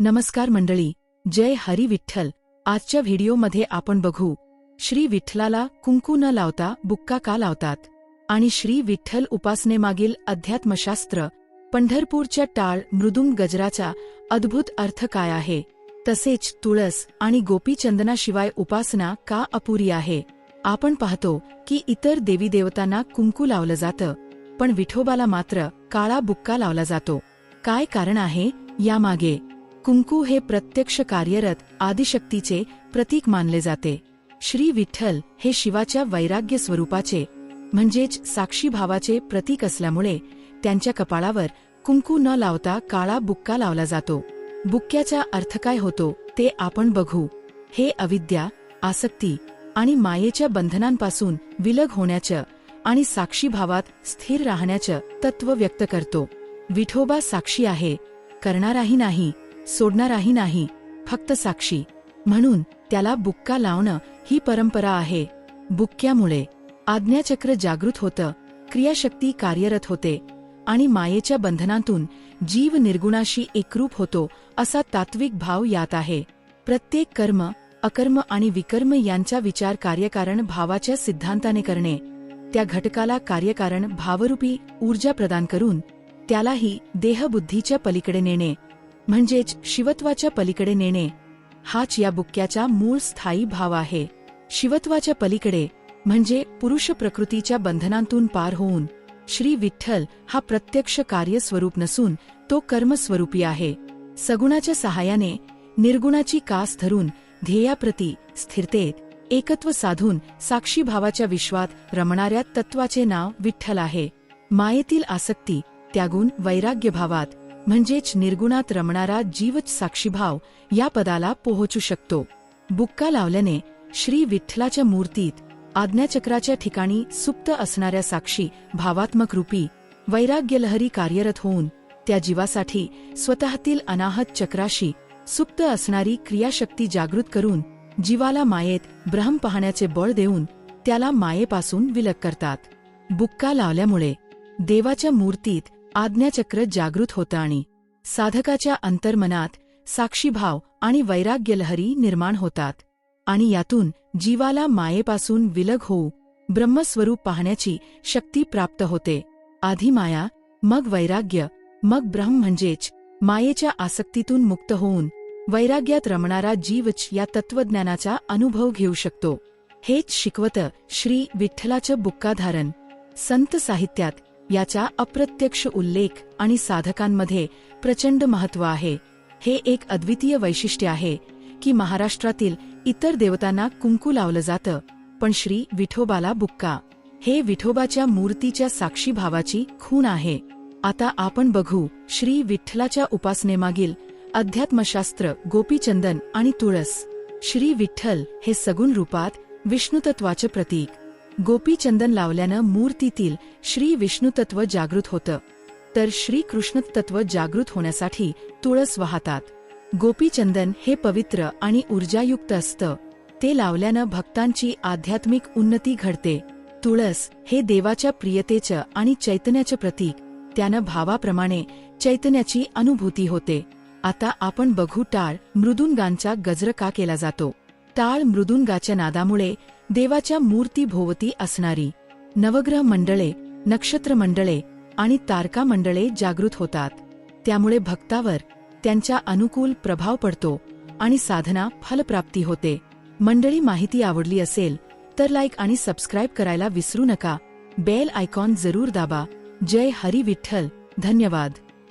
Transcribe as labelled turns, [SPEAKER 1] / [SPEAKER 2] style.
[SPEAKER 1] नमस्कार मंडळी जय हरी विठ्ठल. आजच्या व्हिडिओमध्ये आपण बघू श्री विठ्ठलाला कुंकू न लावता बुक्का का लावतात? आणि श्री विठ्ठल उपासनेमागील अध्यात्मशास्त्र पंढरपूरच्या टाळ मृदुंग गजराचा अद्भुत अर्थ काय आहे? तसेच तुळस आणि गोपीचंदनाशिवाय उपासना का अपुरी आहे? आपण पाहतो की इतर देवी देवतांना कुंकू लावलं जातं पण विठोबाला मात्र काळा बुक्का लावला जातो. काय कारण आहे? यामागे कुंकू हे प्रत्यक्ष कार्यरत आदिशक्तीचे प्रतीक मानले जाते. श्री विठ्ठल हे शिवाच्या वैराग्य स्वरूपाचे म्हणजेच साक्षी भावाचे प्रतीक असल्यामुळे त्यांच्या कपाळावर कुंकू न लावता काळा बुक्का लावला जातो. बुक्क्याचा अर्थ काय होतो ते आपण बघू. हे अविद्या आसक्ती आणि मायेच्या बंधनांपासून विलग होण्याचं आणि साक्षी भावात स्थिर राहण्याचं तत्व व्यक्त करतो. विठोबा साक्षी आहे करणाराही नाही सोडणाराही नाही फक्त साक्षी. म्हणून त्याला बुक्का लावणं ही परंपरा आहे. बुक्क्यामुळे आज्ञाचक्र जागृत होतं क्रियाशक्ती कार्यरत होते आणि मायेच्या बंधनातून जीव निर्गुणाशी एकरूप होतो असा तात्विक भाव यात आहे. प्रत्येक कर्म अकर्म आणि विकर्म यांचा विचार कार्यकारण भावाच्या सिद्धांताने करणे. त्या घटकाला कार्यकारण भावरूपी ऊर्जा प्रदान करून त्यालाही देहबुद्धीच्या पलीकडे नेणे. म्हणजेच शिवत्वाच्या पलीकडे नेणे हाच या बुक्क्याचा मूळ स्थायी भाव आहे. शिवत्वाच्या पलीकडे म्हणजे पुरुष प्रकृतीच्या बंधनांतून पार होऊन श्री विठ्ठल हा प्रत्यक्ष कार्यस्वरूप नसून तो कर्मस्वरूपी आहे. सगुणाच्या सहाय्याने निर्गुणाची कास धरून ध्येयाप्रती स्थिरतेत एकत्व साधून साक्षी भावाच्या विश्वात रमणाऱ्या तत्वाचे नाव विठ्ठल आहे. मायेतील आसक्ती त्यागून वैराग्य भावात म्हणजेच निर्गुणात रमणारा जीवच साक्षीभाव या पदाला पोहोचू शकतो. बुक्का लावल्याने श्री विठ्ठलाच्या मूर्तीत आज्ञाचक्राच्या ठिकाणी सुप्त असणाऱ्या साक्षी भावात्मक रूपी वैराग्यलहरी कार्यरत होऊन त्या जीवासाठी स्वतःतील अनाहत चक्राशी सुप्त असणारी क्रियाशक्ती जागृत करून जीवाला मायेत ब्रह्म पाहण्याचे बळ देऊन त्याला मायेपासून विलग करतात. बुक्का लावल्यामुळे देवाच्या मूर्तीत आज्ञाचक्र जागृत होतं आणि साधकाच्या अंतर्मनात साक्षीभाव आणि वैराग्यलहरी निर्माण होतात आणि यातून जीवाला मायेपासून विलग होऊ ब्रह्मस्वरूप पाहण्याची शक्ती प्राप्त होते. आधी माया मग वैराग्य मग ब्रह्म म्हणजेच मायेच्या आसक्तीतून मुक्त होऊन वैराग्यात रमणारा जीवच या तत्वज्ञानाचा अनुभव घेऊ शकतो. हेच शिकवतं श्री विठ्ठलाचं बुक्काधारण. संत साहित्यात याचा अप्रत्यक्ष उल्लेख आणि साधकांमध्ये प्रचंड महत्त्व आहे. हे एक अद्वितीय वैशिष्ट्य आहे की महाराष्ट्रातील इतर देवतांना कुंकू लावलं जातं पण श्री विठोबाला बुक्का. हे विठोबाच्या मूर्तीच्या साक्षी भावाची खूण आहे. आता आपण बघू श्री विठ्ठलाच्या उपासनेमागील अध्यात्मशास्त्र गोपीचंदन आणि तुळस. श्री विठ्ठल हे सगुण रूपात विष्णुतत्वाचे प्रतीक. गोपीचंदन लावल्यानं मूर्तीतील श्री विष्णुतत्व जागृत होतं. तर श्री कृष्णतत्व जागृत होण्यासाठी तुळस वाहतात. गोपीचंदन हे पवित्र आणि ऊर्जायुक्त असतं. ते लावल्यानं भक्तांची आध्यात्मिक उन्नती घडते. तुळस हे देवाच्या प्रियतेचं आणि चैतन्याचं प्रतीक. त्यानं भावाप्रमाणे चैतन्याची अनुभूती होते. आता आपण बघू टाळ मृदुंगांचा गजर का केला जातो? टाळ मृदुंगाच्या नादामुळे देवाच्या मूर्तीभोवती असणारी नवग्रह मंडळे नक्षत्र मंडळे आणि तारका मंडळे जागृत होतात. त्यामुळे भक्तावर त्यांच्या अनुकूल प्रभाव पडतो आणि साधना फलप्राप्ती होते. मंडळी माहिती आवडली असेल तर लाईक आणि सबस्क्राईब करायला विसरू नका. बेल आयकॉन जरूर दाबा. जय हरी विठ्ठल. धन्यवाद.